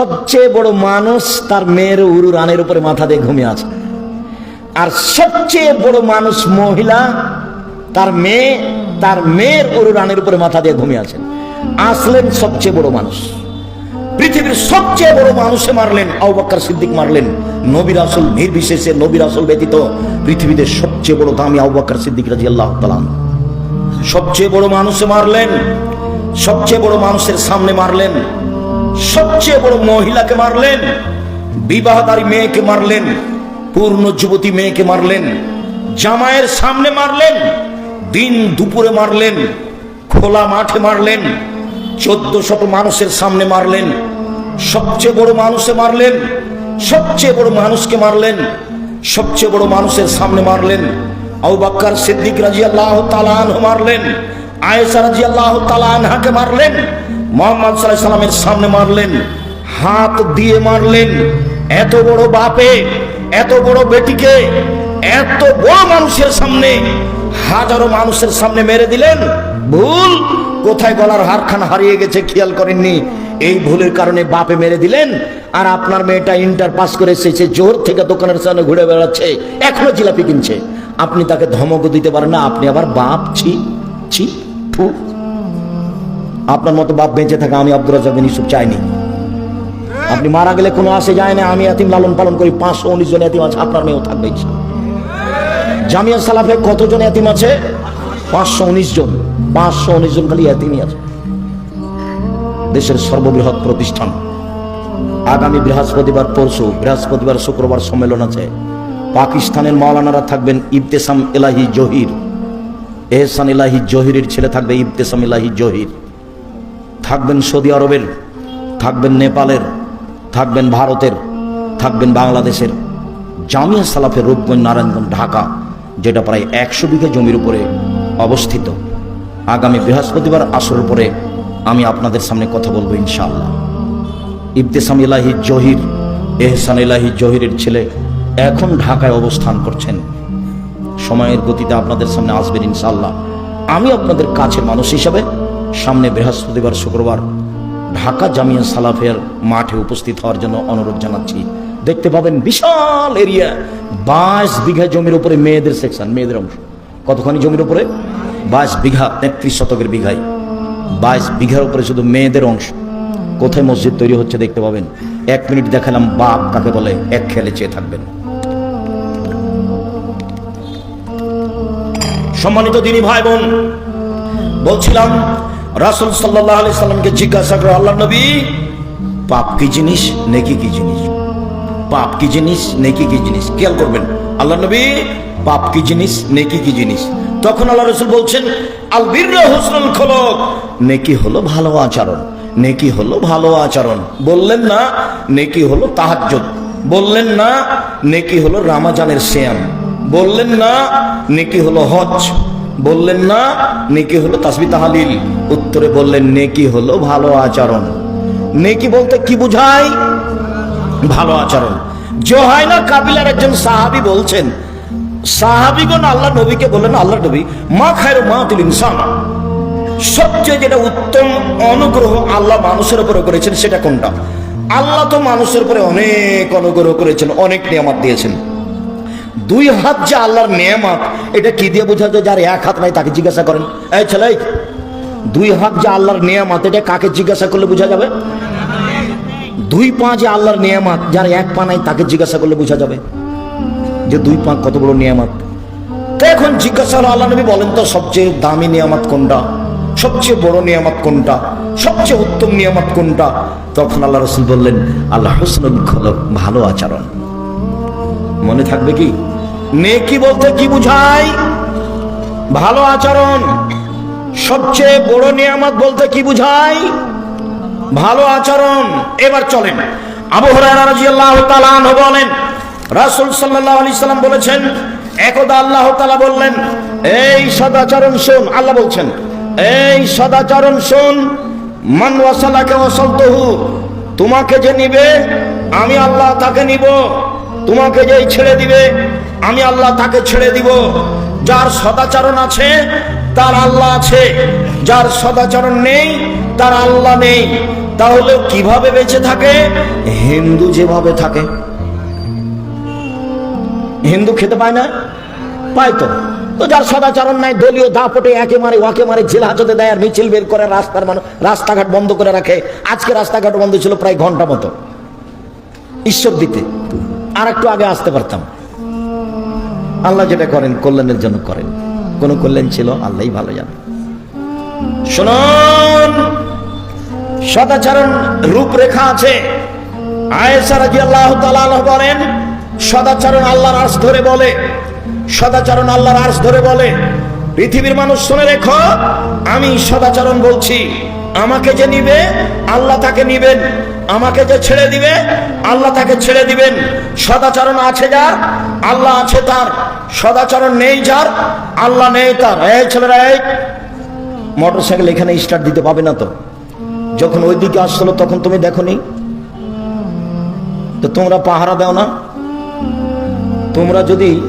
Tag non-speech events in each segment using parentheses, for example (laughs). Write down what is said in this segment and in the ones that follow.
সবচেয়ে বড় মানুষ তার মেয়ের উরু রানের উপরে মাথা দিয়ে ঘুমিয়ে আছে। আর সবচেয়ে বড় মানুষ মহিলা, তার মেয়ে, তার মেয়ের উরু রানের উপরে মাথা দিয়ে ঘুমিয়ে আছেন। আসলেন সবচেয়ে বড় মানুষ। পৃথিবীর সবচেয়ে বড় মানুষে মারলেন আউবাক্কার সিদ্দিক মারলেন। নবী রাসুল নির্বিশেষে নবী রাসুল ব্যতীত পৃথিবীতে সবচেয়ে বড় দামি আউবাক্কার সিদ্দিক রাজি আল্লাহ তালাম সবচেয়ে বড় মানুষে মারলেন, সবচেয়ে বড় মানুষের সামনে মারলেন। সবচেয়ে বড় মহিলাকে মারলেন, বিবাহদারী মেয়েকে মারলেন, পূর্ণ যুবতী মেয়েকে মারলেন জামায়ের সামনে মারলেন, দিন দুপুরে মারলেন, খোলা মাঠে মারলেন, চোদ্দ শত মানুষের সামনে মারলেন, সবচেয়ে বড় মানুষে মারলেন, সবচেয়ে বড় মানুষকে মারলেন, সবচেয়ে বড় মানুষের সামনে মারলেন, আবু বাক্কার সিদ্দিক রাজি আল্লাহ তালান মারলেন আয়েসা রাজি আল্লাহ তালানহাকে মারলেন মোহাম্মদ সাল্লামের সামনে মারলেন, হাত দিয়ে মারলেন, এত বড় বাপে, এত বড় বেটিকে, এত বড় মানুষের সামনে, হাজারো মানুষের সামনে মেরে দিলেন। ভুল, কোথায় গলার হারখান হারিয়ে গেছে খেয়াল করেননি। এই ভুলের কারণে বাপে মেরে দিলেন, আর আপনার মেয়েটা ইন্টার পাস করে এসেছে জোর থেকে দোকানের সামনে ঘুরে বেড়াচ্ছে, এখনও জিলাপি কিনছে। আপনি তাকে ধমক দিতে পারেন না, আপনি আবার বাপ, ছি ছি, ফু। আপনার মতো বাপ বেঁচে থাকা আমি আব্দুর রাজাক বিন ইউসুফ চাইনি। আপনি মারা গেলে কোনো আসে যায় না, আমি এতিম লালন পালন করি, পাঁচশো উনিশ জন এতিম আছে, আপনার মেয়েও থাকবে। জামিয়া সালাফে কতজন এতিম আছে? পাঁচশো উনিশ জন, পাঁচশো উনিশ জন খালি এতিমই আছে। দেশের সর্ববৃহৎ প্রতিষ্ঠান। আগামী বৃহস্পতিবার পরশু, বৃহস্পতিবার শুক্রবার সম্মেলন আছে। পাকিস্তানের মাওলানারা থাকবেন ইবতেসাম এলাহি জহির। এহসান এলাহি জহিরের ছেলে থাকবে ইবতেসাম এলাহি জহির। থাকবেন সৌদি আরবের, থাকবেন নেপালের, থাকবেন ভারতের, থাকবেন বাংলাদেশের। জামিয়া সালাফের রূপগঞ্জ নারায়ণগঞ্জ, ঢাকা, যেটা প্রায় একশো বিঘা জমির উপরে অবস্থিত। আগামী বৃহস্পতিবার আসরের পরে আমি আপনাদের সামনে কথা বলব ইনশাআল্লাহ। ইবতেসাম ইলাহি জহির, এহসান ইলাহি জহিরের ছেলে এখন ঢাকায় অবস্থান করছেন। সময়ের গতিতে আপনাদের সামনে আসবেন ইনশাআল্লাহ। আমি আপনাদের কাছে মানুষ হিসাবে সামনে বৃহস্পতিবার, শুক্রবার ঢাকা জামিয়া সালাফের মাঠে উপস্থিত হওয়ার জন্য অনুরোধ জানাচ্ছি। দেখতে পাবেন বিশাল এরিয়া। বাইশ বিঘা জমির উপরে মেয়েদের সেকশন মেয়েদের অংশ। কতখানি জমির উপরে? বাইশ বিঘা, তেত্রিশ শতকের বিঘায়। বাইশ বিঘার উপরে শুধু মেয়েদের অংশ। কোথায় মসজিদ তৈরি হচ্ছে দেখতে পাবেন। এক মিনিট দেখালাম বাপ কাকে বলে, এক খেলে চেয়ে থাকবেন। সম্মানিত দিনী ভাই বোন, বলছিলাম রাসুল সাল্লাহ আলি সাল্লামকে জিজ্ঞাসা করে আল্লাহ নবী? পাপ কি জিনিস, নেকি কি জিনিস? পাপ কি জিনিস, নেকি কি জিনিস? খেয়াল করবেন আল্লাহ নবী, পাপ কি জিনিস, নেকি কি জিনিস? তখন আল্লাহ রসুল বলছেন আল বীর হোসনুল খোলক। নেকি হলো ভালো আচরণ, নেকি হলো ভালো আচরণ। বললেন না, নেকি হলো তাহাজ্জুদ। বললেন না, নেকি হলো রামাজানের শ্যাম বললেন না, নেকি হলো হজ বললেন না, নেকি হলো তাসবি তাহালিল। উত্তরে বললেন, নেকি হলো ভালো আচরণ। নেকি বলতে কি বুঝায় ভালো আচরণ। জোহাইনা কাবিলার একজন সাহাবি বলছেন, সাহাবিগণ আল্লাহ নবীকে বললেন আল্লাহ নবী, মা খায়ের মা তুল ইনসান। সবচেয়ে যেটা উত্তম অনুগ্রহ আল্লাহ মানুষের উপরে করেছেন সেটা কোনটা? আল্লাহ তো মানুষের উপরে অনেক অনুগ্রহ করেছেন, অনেক নিয়ামত দিয়েছেন। দুই হাত যে আল্লাহর নিয়ামত, এটা কি দিয়ে বোঝা যায় যার এক হাত নাই তাকে জিজ্ঞাসা করেন? এই ছেলে, দুই হাত যে আল্লাহর নিয়ামত, এটা কাকে জিজ্ঞাসা করলে বোঝা যাবে? দুই পা যে আল্লাহর নিয়ামত, যার এক পা নাই তাকে জিজ্ঞাসা করলে বোঝা যাবে যে দুই পা কত বড় নিয়ামত। তো এখন জিজ্ঞাসা হলো, আল্লাহ নবী বলেন তো, সবচেয়ে দামি নিয়ামত কোনটা? সবচেয়ে বড় নিয়ামত কোনটা? সবচেয়ে উত্তম নিয়ামত কোনটা? তখন আল্লাহ রসুল বললেন, আল্লাহ হুসনুল খলক, ভালো আচরণ। মনে থাকবে কি? নেকি বলতে কি বুঝায় ভালো আচরণ, সবচেয়ে বড় নিয়ামত বলতে কি বুঝায় ভালো আচরণ, এবার চলেন। আবু হুরায়রা রাদিয়াল্লাহু তাআলা বলেন, রাসূল সাল্লাল্লাহু আলাইহি সাল্লাম বলেছেন, একদা আল্লাহ তাআলা বললেন, এই সদাচরণ শোন। আল্লাহ বলছেন, এই সদাচরণ শোন। মান ওয়াসালাকে ওয়াসালতুহু, তোমাকে যে নিবে, আমি আল্লাহ তাকে নিব। তোমাকে যেই ছেড়ে দিবে আমি আল্লাহ তাকে ছেড়ে দিব। যার সদাচরণ আছে, তার আল্লাহ আছে। যার সদাচরণ নেই, তার আল্লাহ নেই। তাহলে কীভাবে বেঁচে থাকে? হিন্দু যেভাবে থাকে। হিন্দু খেতে পায় না? পায় তো। তো যার সদাচরণ নাই, দলীয় দাপটে একে মারে ওকে মারে, জেল হাজতে দেয় আর মিছিল বের করে রাস্তার মানুষ রাস্তাঘাট বন্ধ করে রাখে। আজকে রাস্তাঘাট বন্ধ ছিল প্রায় ঘণ্টা মতো। ঈশ্বর দিতে। আর একটু আগে আসতে পারতাম। আল্লাহ যেটা করেন, কল্যাণের জন্য করেন। কোন কল্যাণ ছিল, আল্লাহই ভালো জানে। শুনুন, সদাচরণ রূপরেখা আছে। আয়েশা রাদিয়াল্লাহু তাআলা বলেন, সদাচরণ আল্লাহর আর্শ ধরে বলে, সদাচরণ আল্লাহর আর্শ ধরে বলে, পৃথিবীর মানুষ শুনে রেখো, আমি সদাচরণ বলছি। আমাকে যে নিবে, আল্লাহ তাকে নিবেন। আমাকে যে ছেড়ে দিবে, আল্লাহ তাকে ছেড়ে দিবেন। সদাচরণ আছে যার, আল্লাহ আছে তার। সদাচরণ নেই যার, আল্লাহ নেই তার। এই ছেলেরা, এই। মোটর সাইকেল এখানে স্টার্ট দিতে পাবে না তো। যখন ওই দিকে আসছিল তখন তুমি দেখনি? তো তোমরা পাহারা দাও না। তোমরা যদি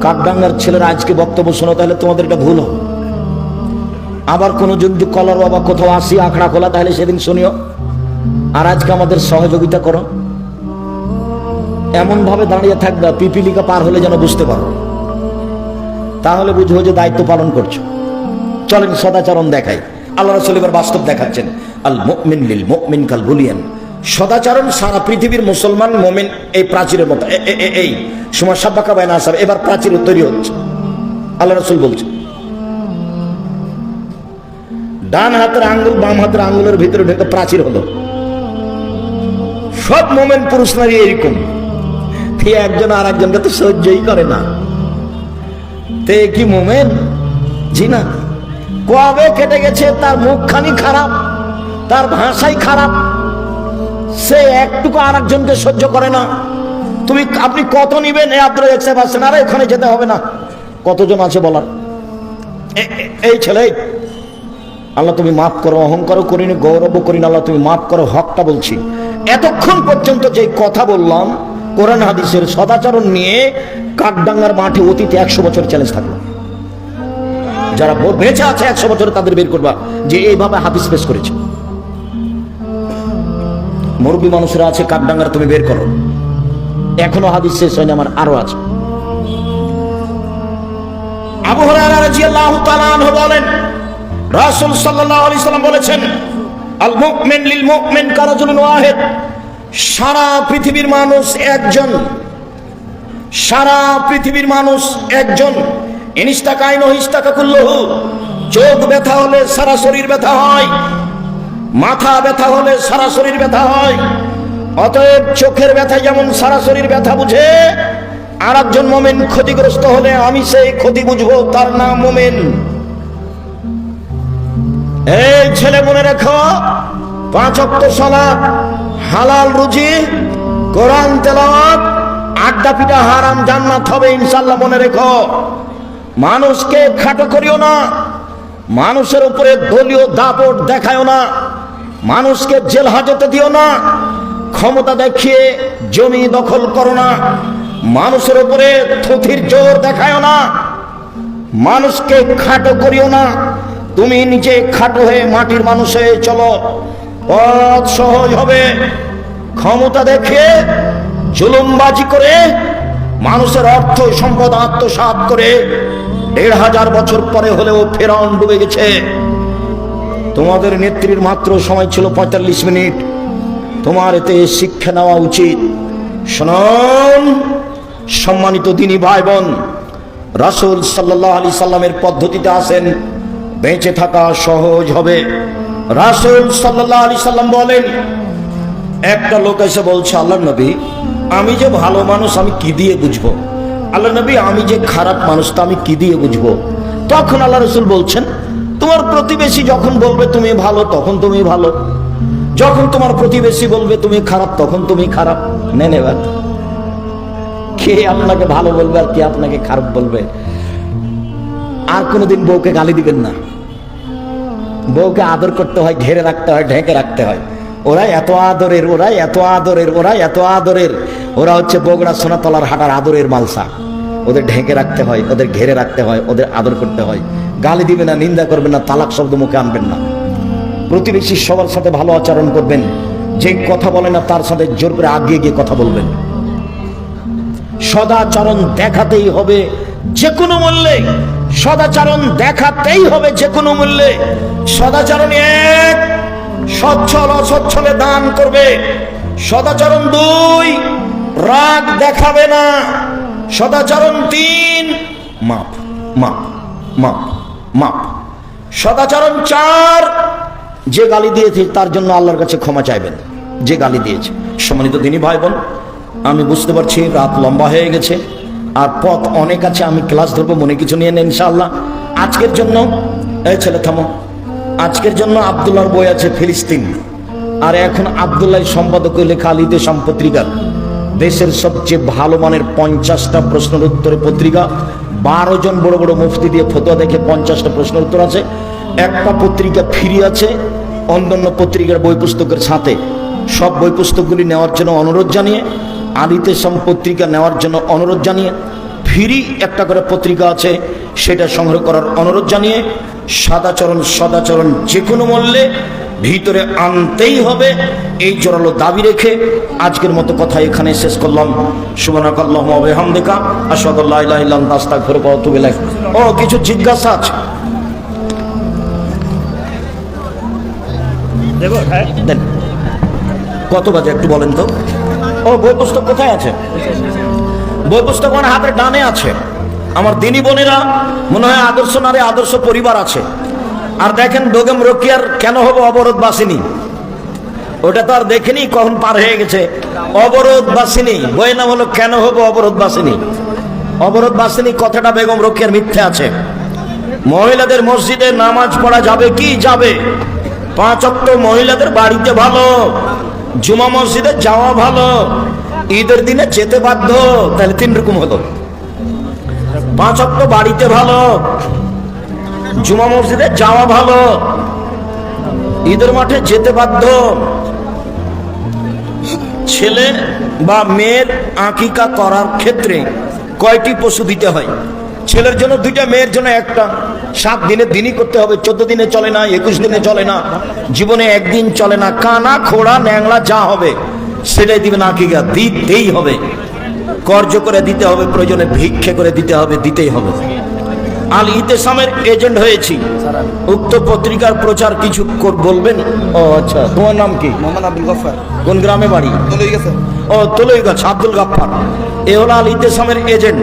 কাকডাঙ্গার ছেলেরা আজকে বক্তব্য শোনো, তাহলে তোমাদের এটা ভুল হবে। আবার কোনো যদি কলার বাবা কোথাও আসি, আখড়া খোলা, তাহলে সেদিন শুনিও। আর আজকে আমাদের সহযোগিতা করো। এমন ভাবে দাঁড়িয়ে থাকবে, পিপিলিকা পার হলে যেন বুঝতে পারো। তাহলে বুঝব যে দায়িত্ব পালন করছ। চলেন সদাচরণ দেখাই। আল্লাহ রসুল এবার বাস্তব দেখাচ্ছেন। আল মুমিন লিল মুমিন কাল বুলিয়ান সদাচরণ সারা পৃথিবীর মুসলমান, মোমেন, এই প্রাচীরের মতো। এই। সময় সাব্বাকা বাইনা আসার, এবার প্রাচীর তৈরি হচ্ছে। আল্লাহ রসুল বলছে ডান হাতের আঙ্গুল, বাম হাতের আঙ্গুলের ভিতরে ঢুকে প্রাচীর হলো। সব মোমেন পুরুষ নারী এরকম একজন আর একজনকে তো সহ্যই করে না। তে কি মোমেন? জি না। কবে কেটে গেছে? তার মুখখানি খারাপ, তার ভাষাই খারাপ। সে একটুকু আর একজনকে সহ্য করে না। তুমি, আপনি কত নিবেন? এ আব্দুল সাহেব আসছেন। আরে যেতে হবে না। কতজন আছে বলার? এই ছেলে আল্লাহ তুমি মাফ করো, অহংকারও করিনি, গৌরবও করিনি, আল্লাহ তুমি মাফ করো, হকটা বলছি। এতক্ষণ পর্যন্ত যে কথা বললাম, কোরআন হাদিসের সদাচরণ নিয়ে কাকডাঙ্গার মাঠে অতীতে একশো বছর চ্যালেঞ্জ থাকল। যারা বেঁচে আছে একশো বছরে তাদের বের করবা, যে এইভাবে হাদিস পেশ করেছে। মুরব্বী মানুষরা আছে কাকডাঙ্গার তুমি বের করো। এখনও হাদিস শেষ হয়নি, আমার আরও আছে। আবু হুরায়রা রাদিয়াল্লাহু তাআলা আনহু বলেন রাসূল সাল্লাল্লাহু আলাইহি সাল্লাম বলেছেন আল মুমিন লিল মুমিন কারাজুলুন ওয়াহিদ? সারা পৃথিবীর মানুষ একজন। সারা পৃথিবীর মানুষ একজন। ইনিস্তাকাইন হিস্তাকা কুল্লহু চোখ ব্যথা হলে সারা শরীর ব্যথা হয়। মাথা ব্যথা হলে সারা শরীর ব্যথা হয়। অতএব চোখের ব্যথা যেমন সারা শরীর ব্যথা বুঝে আর একজন মোমেন ক্ষতিগ্রস্ত হলে আমি সেই ক্ষতি বুঝব, তার নাম মোমেন। এই ছেলে মনে রেখো, পাঁচ অক্ট সালাত হালাল রুজি, কোরআন তেলাওয়াত, আড্ডা পিটা হারাম জান্নাত হবে ইনশাল্লাহ মনে রেখো। মানুষকে খাটো করিও না, মানুষের উপরে দলীয় দাপট দেখায়ও না, মানুষকে জেল হাজতে দিও না, ক্ষমতা দেখিয়ে জমি দখল করো না, মানুষের উপরে থুথির জোর দেখায়ও না, মানুষকে খাটো করিও না তুমি নিজে খাটো হয়ে মাটির মানুষ হয়ে চলো। পথ সহজ হবে। ক্ষমতা দেখে জুলুমবাজি করে, মানুষের অর্থ সম্পদ আত্মসাৎ করে, দেড় হাজার বছর পরে হলেও ফেরাউন ডুবে গেছে। তোমাদের নেত্রীর মাত্র সময় ছিল পঁয়তাল্লিশ মিনিট। তোমার এতে শিক্ষা নেওয়া উচিত। শুনুন, সম্মানিত দিনী ভাই বোন, রাসূল সাল্লাহ আলি সাল্লামের পদ্ধতিতে আসেন। বেঁচে থাকা সহজ হবে। রাসূল সাল্লাহ আলি সাল্লাম বলেন, একটা লোক এসে বলছে আল্লাহ নবী, আমি যে ভালো মানুষ, আমি কি দিয়ে বুঝব? আল্লাহ নবী, আমি যে খারাপ মানুষ, তা আমি কি দিয়ে বুঝব? তখন আল্লাহ রসুল বলছেন, তোমার প্রতিবেশী যখন বলবে তুমি ভালো, তখন তুমি ভালো। যখন তোমার প্রতিবেশী বলবে তুমি খারাপ, তখন তুমি খারাপ। নেন কে আপনাকে ভালো বলবে আর কে আপনাকে খারাপ বলবে? আর কোনোদিন বউকে গালি দিবেন না। বউকে আদর করতে হয়, ঘেরে রাখতে হয়, ঢেকে রাখতে হয়। ওরা এত আদরের ওরা এত আদরের ওরা এত আদরের। ওরা হচ্ছে বগুড়া সোনাতলার হাটার আদরের মালসা। ওদের ঢেকে রাখতে হয়, ওদের ঘেরে রাখতে হয়, ওদের আদর করতে হয়। গালি দিবে না, নিন্দা করবেন না, তালাক শব্দ মুখে আনবেন না। প্রতিবেশী সবার সাথে ভালো আচরণ করবেন। যে কথা বলে না, তার সাথে জোর করে আগিয়ে গিয়ে কথা বলবেন। সদাচরণ দেখাতেই হবে যে কোনো মূল্যে সদাচরণ দেখাতেই হবে যে কোনো মূল্যে। সদাচরণ এক, সচ্ছল অসচ্ছলে দান করবে। সদাচরণ দুই, রাগ দেখাবে না। সদাচরণ তিন, মাপ মাপ মাপ মাপ। সদাচরণ চার, যে গালি দিয়েছে তার জন্য আল্লাহর কাছে ক্ষমা চাইবেন। যে গালি দিয়েছে। সম্মানিত দিনী ভাই বোন, আমি বুঝতে পারছি রাত লম্বা হয়ে গেছে। আর পথ অনেক আছে, আমি ক্লাস ধরবো, মনে কিছু নিয়ে নেন ইনশাআল্লাহ। আজকের জন্য, এই ছেলে থামো। আজকের জন্য আবদুল্লাহর বই আছে ফিলিস্তিন। আর এখন আবদুল্লাহ সম্পাদক লেখা আলিতে পত্রিকা দেশের সবচেয়ে ভালো মানের পঞ্চাশটা প্রশ্নের উত্তরে পত্রিকা। বারো জন বড় বড় মুফতি দিয়ে ফতোয়া দেখে পঞ্চাশটা প্রশ্নের উত্তর আছে। একটা পত্রিকা ফ্রি আছে, অন্যান্য পত্রিকার বই পুস্তকের সাথে। সব বই পুস্তকগুলি নেওয়ার জন্য অনুরোধ জানিয়ে আদিতে সম পত্রিকা নেওয়ার জন্য অনুরোধ জানিয়ে ফিরি একটা করে পত্রিকা আছে সেটা সংগ্রহ করার অনুরোধ জানিয়ে সদাচরণ সদাচরণ যে কোনো মূল্যে ভিতরে আনতেই হবে। এই জোরালো দাবি রেখে আজকের মতো কথা এখানে শেষ করলাম। সুবনাকাল্লাহ হামদেকা আসাদুল্লাহ দাস্তাক ফেরো কত ও কিছু জিজ্ঞাসা আছে? হ্যাঁ। কত বাজে একটু বলেন তো? ও, বই পুস্তক কোথায় আছে? বই পুস্তক আমার হাতের ডানে আছে। আমার দিনী বোনেরা, মনে হয় আদর্শ নারে, আদর্শ পরিবার আছে। আর দেখেন বেগম রকিয়ার কেন হবে অবরোধ বাসিনী ওটা তো আর দেখেনি, কখন পার হয়ে গেছে। অবরোধ বাসিনী বইয়ের নাম হলো কেন হব অবরোধ বাসিনী অবরোধ বাসিনী কথাটা বেগম রকিয়ার মিথ্যে আছে। মহিলাদের মসজিদে নামাজ পড়া যাবে কি যাবে? পাঁচ অক্ট মহিলাদের বাড়িতে ভালো। জুমা মসজিদে যাওয়া ভালো। ঈদের দিনে যেতে বাধ্য, তাহলে তিন রকম হলো। পাঁচ অক্ট বাড়িতে ভালো, জুমা মসজিদে যাওয়া ভালো, ঈদের মাঠে যেতে বাধ্য। ছেলে বা মেয়ের আঁকিকা করার ক্ষেত্রে কয়টি পশু দিতে হয়? ছেলের জন্য দুইটা, মেয়ের জন্য একটা। সাত দিনের দিনই করতে হবে চোদ্দ দিনে চলে না একুশ দিনে চলে না জীবনে একদিন চলে না কানা খোড়া ন্যাংলা যা হবে সেটাই দিবে দিবেন আকিকা দিতেই হবে। কর্য করে দিতে হবে প্রয়োজনে ভিক্ষে করে দিতে হবে দিতেই হবে। আল ইতেসামের এজেন্ট হয়েছি। উক্ত পত্রিকার প্রচার কিছু বলবেন? ও আচ্ছা তোমার নাম কি? মোহাম্মদ আব্দুল গফার কোন গ্রামে বাড়ি? ও তলই গাছ আব্দুল গাফফার। এ হলো আল ইতেসামের এজেন্ট।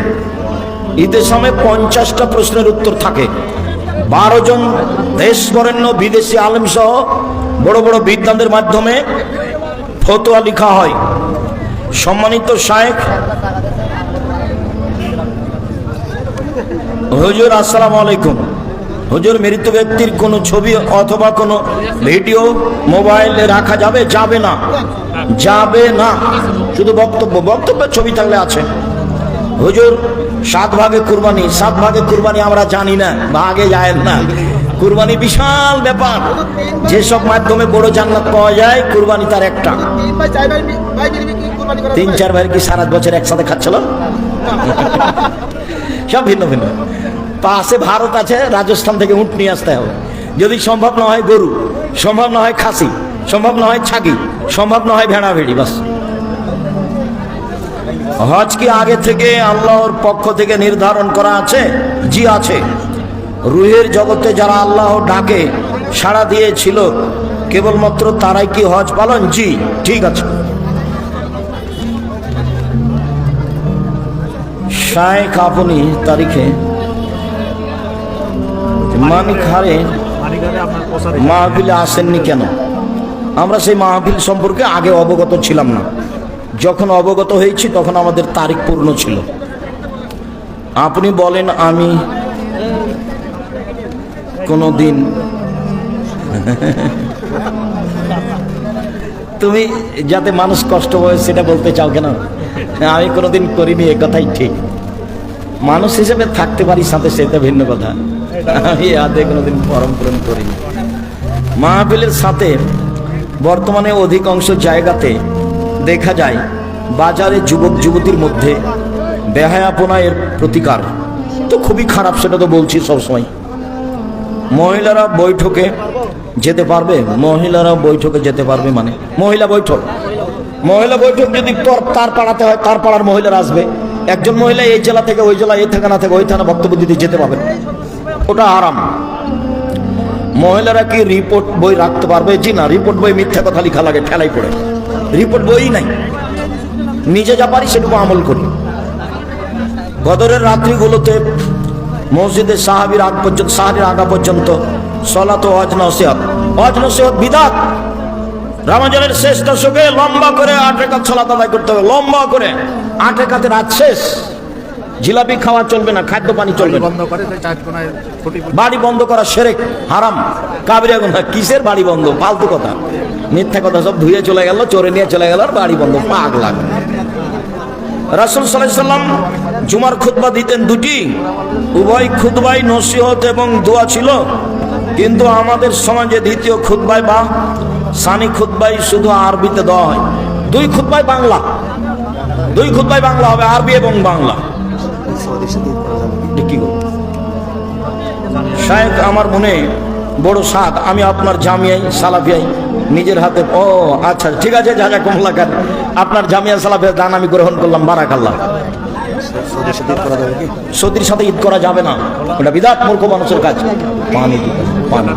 ইতেসামে পঞ্চাশটা প্রশ্নের উত্তর থাকে। বারো জন দেশ বরেণ্য বিদেশি আলেম সহ বড় বড় বিদ্যানদের মাধ্যমে ফতোয়া লেখা হয়। সম্মানিত শায়েখ হুজুর, আসসালামু আলাইকুম। হুজুর, মৃত ব্যক্তির কোনো ছবি অথবা কোনো ভিডিও মোবাইলে রাখা যাবে? যাবে না। যাবে না। শুধু বক্তব্য। বক্তব্যের ছবি থাকলে আছে। হুজুর সাত ভাগে কুরবানি, সাত ভাগে কুরবানি আমরা জানি না, ভাগে যায় না। কুরবানি বিশাল ব্যাপার। যেসব মাধ্যমে বড় জান্নাত পাওয়া যায়, কুরবানি তার একটা। তিন, চার ভাই কি সারা বছর একসাথে খাচ্ছিল? সব ভিন্ন ভিন্ন। পাশে ভারত আছে, রাজস্থান থেকে উঠ নিয়ে আসতে হবে। যদি সম্ভব না হয় গরু, সম্ভব না হয় খাসি, সম্ভব না হয় ছাগি, সম্ভব না হয় ভেড়া ভেড়ি বাস। হজ কি আগে থেকে আল্লাহর পক্ষ থেকে নির্ধারণ করা আছে? জি আছে। রুহের জগতে যারা আল্লাহ ডাকে সাড়া দিয়েছিল, কেবলমাত্র তারাই কি হজ পালন? জি, ঠিক আছে। আপনি তারিখে মাহফিলে আসেননি কেন? আমরা সেই মাহফিল সম্পর্কে আগে অবগত ছিলাম না। যখন অবগত হয়েছি, তখন আমাদের তারিখ পূর্ণ ছিল। আপনি বলেন, আমি কোনো দিন (laughs) তুমি যাতে মানুষ কষ্ট হয় সেটা বলতে চাও কেন? আমি কোনোদিন করিনি, এ কথাই ঠিক। মানুষ হিসেবে থাকতে পারি, সাথে সেটা ভিন্ন কথা। আমি হাতে কোনোদিন পরম পূরণ করিনি। মাহফিলের সাথে বর্তমানে অধিকাংশ জায়গাতে দেখা যায়, বাজারে যুবক যুবতীর মধ্যে বেহায়াপনা এর প্রতিকার। তো খুবই খারাপ, সেটা তো বলছি সবসময়। মহিলারা বৈঠকে যেতে পারবে? মহিলারা বৈঠকে যেতে পারবে মানে? মহিলা বৈঠক। মহিলা বৈঠক যদি তোর, তার পাড়াতে হয়, তার পাড়ার মহিলারা আসবে। একজন মহিলা এই জেলা থেকে ওই জেলা এই থানা থেকে, ওই থানা বক্তব্য দিতে যেতে পারবে। ওটা আরাম মহিলারা কি রিপোর্ট বই রাখতে পারবে? জি না, রিপোর্ট বই মিথ্যা কথা লিখা লাগে, ঠেলাই পড়ে। রিপোর্ট বই নাই। নিজে যা পারি সেটুকু আমল করি। গদরের রাত্রিগুলোতে মসজিদে সাহাবির আগ পর্যন্ত, সাহাবির আগা পর্যন্ত সলাত অজ নসিহত। অজ নসিহত বিদাত। রামাজানের শেষ দশকে লম্বা করে আট রেখাত সলাত আদায় করতে হবে। লম্বা করে আট রেখাতে রাত শেষ। জিলাপি খাওয়া চলবে না খাদ্য পানি চলবে বাড়ি বন্ধ করা সেরেক হারাম। কাবিরা গুনা কিসের বাড়ি বন্ধ? ফালতু কথা। মিথ্যা কথা সব ধুয়ে চলে গেল চোরে নিয়ে চলে গেল আর বাড়ি বন্ধ। পাক লাগ রাসুল সাল্লাম জুমার খুতবা দিতেন দুটি। উভয় খুতবাই নসিহত এবং দোয়া ছিল। কিন্তু আমাদের সমাজে দ্বিতীয় খুতবাই বা সানি খুতবাই শুধু আরবিতে দেওয়া হয়। দুই খুতবাই বাংলা। দুই খুতবাই বাংলা হবে আরবি এবং বাংলা। এটা কি করব শায়েক আমার মনে বড় সাদ আমি আপনার জামিয়াই সালাফিয়াই নিজের হাতে ও আচ্ছা ঠিক আছে যা যা কমলাকার আপনার জামিয়া সালাফিয়া দান আমি গ্রহণ করলাম বারাকাল্লাহ। সৌদির সাথে ঈদ করা যাবে না। ওটা বিরাট মূর্খ মানুষের কাজ। পানি পানি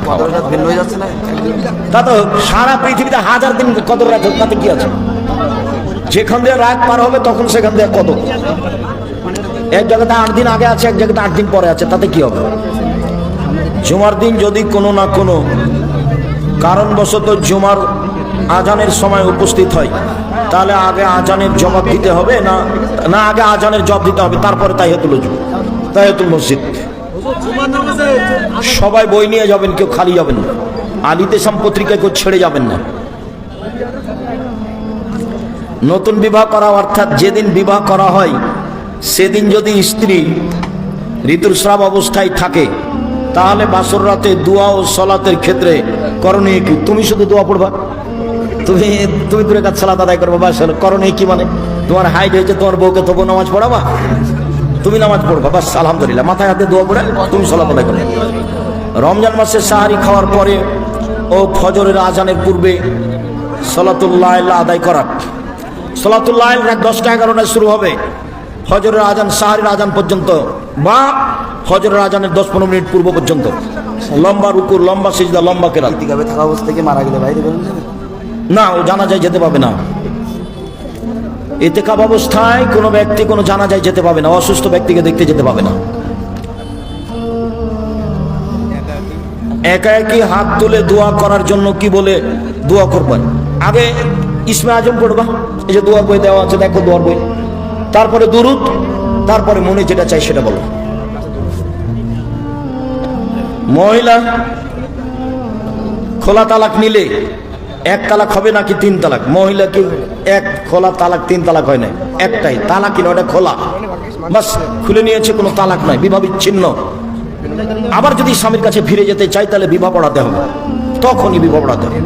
তা তো সারা পৃথিবীতে হাজার দিন কত রাত তাতে কি আছে? যেখান দিয়ে রাত পার হবে তখন সেখান দিয়ে কত এক জায়গাতে আট দিন আগে আছে, এক জায়গাতে আট দিন পরে আছে, তাতে কি হবে? জুমার দিন যদি কোনো না কোনো কারণবশত জুমার আজানের সময় উপস্থিত হয়, তাহলে আগে আজানের জবাব দিতে হবে না না আগে আজানের জবাব দিতে হবে, তারপরে তাই তাইহাতুল তাইহাতুল মসজিদ। সবাই বই নিয়ে যাবেন, কেউ খালি যাবেন না। আলিতে সাম পত্রিকায় কেউ ছেড়ে যাবেন না। নতুন বিবাহ করা অর্থাৎ যেদিন বিবাহ করা হয় সেদিন যদি স্ত্রী ঋতুস্রাব অবস্থায় থাকে, তাহলে বাসর রাতে দোয়া ও সলাতের ক্ষেত্রে করণীয় কি? তুমি শুধু দোয়া পড়বা? তুমি তুমি দূরে কাজ সালাত আদায় করব, বাস করণীয় কি মানে? তোমার হাইট হয়েছে, তোমার বউকে তবু নামাজ পড়াবা? তুমি নামাজ পড়বা, বাস, আলহামদুলিল্লাহ। মাথায় হাতে দোয়া পড়ে, তুমি সলাত আদায় করবে। রমজান মাসে সাহারি খাওয়ার পরে ও ফজরের আজানের পূর্বে সলাতুল্লাহ আদায় করা। সলাতুল্লাহ রাত দশটা এগারোটায় শুরু হবে। ফজরের আজান সাহারির আজান পর্যন্ত বা হজরের আজানের দশ পনেরো মিনিট পূর্ব পর্যন্ত। লম্বা রুকুর লম্বা সিজদা লম্বা কেরাত। থাকা অবস্থা থেকে মারা গেলে বাইরে না ও জানা যায় যেতে পাবে না। এতেকাব অবস্থায় কোনো ব্যক্তি কোনো জানা যায় যেতে পাবে না। অসুস্থ ব্যক্তিকে দেখতে যেতে পাবে না। একা একই হাত তুলে দোয়া করার জন্য কি বলে দোয়া করবেন? আগে ইসমে আজম পড়বা। এই যে দোয়ার বই দেওয়া আছে দেখো দোয়ার বই। তারপরে দুরুদ, তারপরে মনে যেটা চাই সেটা বলো। মহিলা, খোলা তালাক নিলে এক তালাক হবে নাকি তিন তালাক? মহিলা কি এক খোলা তালাক, তিন তালাক হয় না একটাই তালাক কিনা ওটা খোলা। বাস, খুলে নিয়েছে, কোনো তালাক নাই, বিবাহ বিচ্ছিন্ন। আবার যদি স্বামীর কাছে ফিরে যেতে চাই তাহলে বিবাহ পড়াতে হবে। তখনই বিবাহ পড়াতে হবে।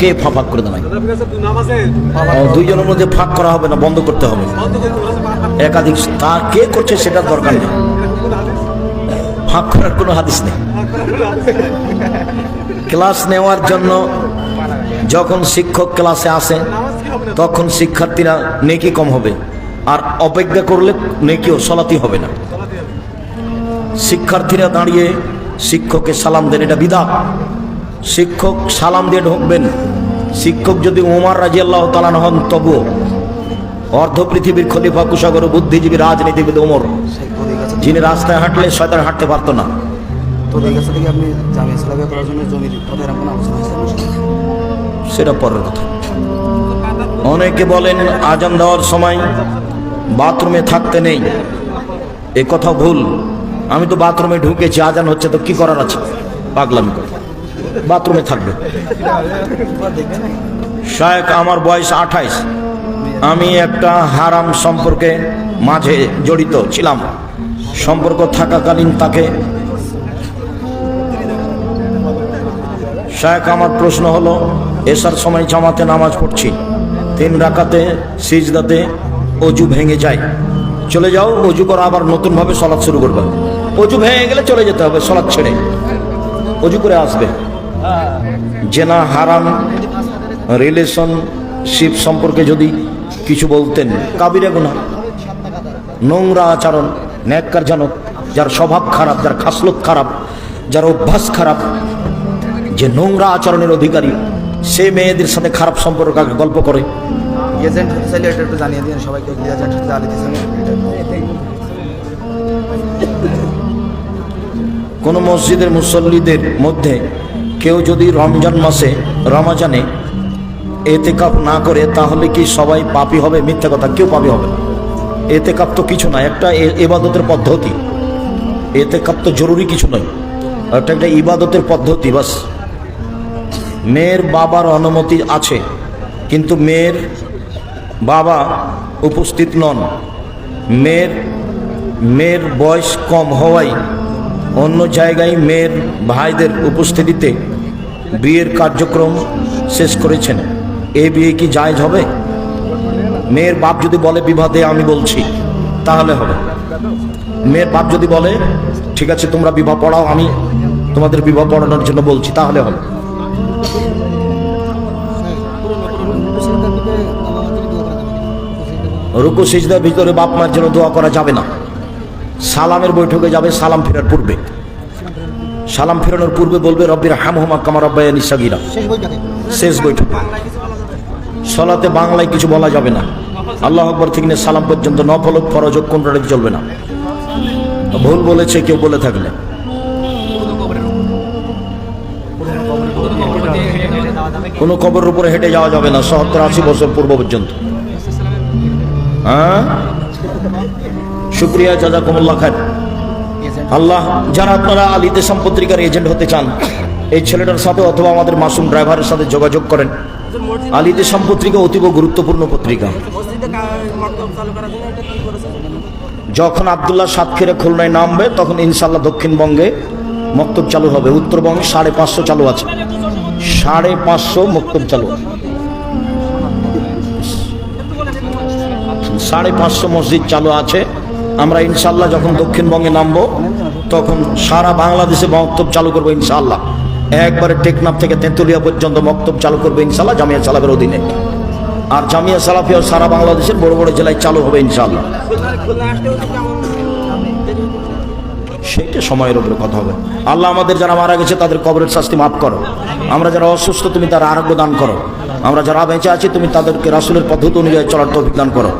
কে ফাঁক করে দেয়? দুইজনের মধ্যে ফাঁক করা হবে না বন্ধ করতে হবে। একাধিক তার কে করছে সেটার দরকার নেই। ফাঁক করার কোনো হাদিস নেই। ক্লাস নেওয়ার জন্য যখন শিক্ষক ক্লাসে আসে তখন শিক্ষার্থীরা নেকি কম হবে। আর অপেক্ষা করলে নেকিও সলাতি হবে না। শিক্ষার্থীরা দাঁড়িয়ে শিক্ষককে সালাম দেন এটা বিধান শিক্ষক সালাম দিয়ে ঢুকবেন। শিক্ষক যদি ওমার রাজি আল্লাহ তালান হন তবুও অর্ধ পৃথিবীর খলিফা কুশাগর বুদ্ধিজীবী রাজনীতিবিদ ওমর যিনি রাস্তায় হাঁটলে শয়তান হাঁটতে পারতো না। সেটা পরের কথা। অনেকে বলেন আজান দেওয়ার সময় বাথরুমে থাকতে নেই। এ কথা ভুল। আমি তো বাথরুমে ঢুকেছি আজান হচ্ছে তো কি করার আছে? পাগলামি করে। বাথরুমে থাকবে। শায়েক আমার বয়স আঠাইশ। আমি একটা হারাম সম্পর্কে মাঝে জড়িত ছিলাম। সম্পর্ক থাকাকালীন তাকে শায়েক আমার প্রশ্ন হলো, এসার সময় জামাতে নামাজ পড়ছি। তিন রাকাতে সিজদাতে অজু ভেঙে যায়। চলে যাও, অজু করো, আবার নতুনভাবে সলাৎ শুরু করবে। অজু ভেঙে গেলে চলে যেতে হবে, সলাৎ ছেড়ে। অজু করে আসবে। জেনা হারাম রিলেশনশিপ সম্পর্কে যদি কিছু বলতেন কাবিরা গুনা নোংরা আচরণ ন্যাক্কার জানক যার স্বভাব খারাপ যার খাসলত খারাপ যার অভ্যাস খারাপ যে নোংরা আচরণের অধিকারী সে মেয়েদের সাথে খারাপ সম্পর্ক গল্প করে। এজেন্ট হতে এটা একটু জানিয়ে দিন সবাইকে এজেন্ট কোনো মসজিদের মুসল্লিদের মধ্যে কেউ যদি রমজান মাসে, রমাজানে এতেকাপ না করে, তাহলে কি সবাই পাপি হবে? মিথ্যা কথা, কেউ পাপি হবে না। এতে কাপ তো কিছু না, একটা এবাদতের পদ্ধতি। এতে কাপ তো জরুরি কিছু নয়। একটা একটা ইবাদতের পদ্ধতি, বাস। মেয়ের বাবার অনুমতি আছে, কিন্তু মেয়ের বাবা উপস্থিত নন। মেয়ের মেয়ের বয়স কম হওয়ায় অন্য জায়গায় মেয়ের ভাইদের উপস্থিতিতে বিয়ের কার্যক্রম শেষ করেছেন। এ বিয়ে কি জায়জ হবে? মেয়ের বাপ যদি বলে বিবাদে আমি বলছি, তাহলে হবে। মেয়ের বাপ যদি বলে, ঠিক আছে, তোমরা বিবাহ পড়াও, আমি তোমাদের বিবাহ পড়ানোর জন্য বলছি তাহলে হবে। রুকু সিজদার ভিতরে বাপ মার জন্য দোয়া করা যাবে না। সালামের বৈঠকে যাবে, সালাম ফেরার পূর্বে। সালাম ফেরানোর পূর্বে বলবে রব্বির হাম হুমা কামার রব্বায়ানি সাগিরা। শেষ বৈঠক। সলাতে বাংলায় কিছু বলা যাবে না। আল্লাহ আকবর থেকে নিয়ে সালাম পর্যন্ত ন নফলক ফরজ কোনটা চলবে না। ভুল বলেছে কেউ বলে থাকলে। কোনো কবরের উপরে হেঁটে যাওয়া যাবে না সত্তর আশি বছর পূর্ব পর্যন্ত। হ্যাঁ? শুক্রিয়া জাজাকুমুল্লাহ খান আল্লাহ, যারা আপনারা আলী দেশাম পত্রিকার এজেন্ট হতে চান, এই ছেলেটার সাথে অথবা আমাদের মাসুম ড্রাইভারের সাথে যোগাযোগ করেন। আলী দেশাম পত্রিকা অতীব গুরুত্বপূর্ণ পত্রিকা। যখন আবদুল্লাহ সাতক্ষীরে খুলনায় নামবে, তখন ইনশাল্লাহ দক্ষিণবঙ্গে মক্তব চালু হবে। উত্তরবঙ্গে সাড়ে পাঁচশো চালু আছে। সাড়ে পাঁচশো মক্তব চালু। আছে সাড়ে পাঁচশো মসজিদ চালু আছে। আমরা ইনশাল্লাহ যখন দক্ষিণবঙ্গে নামবো, তখন সারা বাংলাদেশে মক্তব চালু করব ইনশাল্লাহ একবারে টেকনাফ থেকে তেঁতুলিয়া পর্যন্ত মক্তব চালু করব ইনশাল্লাহ জামিয়া সালাফের অধীনে। আর জামিয়া সালাফিও সারা বাংলাদেশের বড় বড় জেলায় চালু হবে ইনশাল্লাহ সেইটা সময়ের উপরে কথা হবে। আল্লাহ আমাদের যারা মারা গেছে, তাদের কবরের শাস্তি মাফ করো। আমরা যারা অসুস্থ, তুমি তার আরোগ্য দান করো। আমরা যারা বেঁচে আছি, তুমি তাদেরকে রাসুলের পদ্ধতি অনুযায়ী চলার তৌফিক দান করো।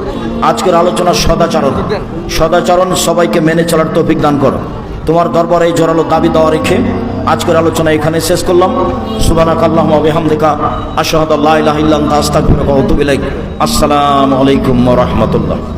আজকের আলোচনা সদাচরণ। সদাচরণ সবাইকে মেনে চলার তৌফিক দান করো। তোমার দরবারে এই জোরালো দাবি দেওয়া রেখে আজকের আলোচনা এখানে শেষ করলাম। সুবানাক আল্লাহ বিহামদিকা, আশহাদ আল্লাহ আসসালামু আলাইকুম রাহমাতুল্লাহ।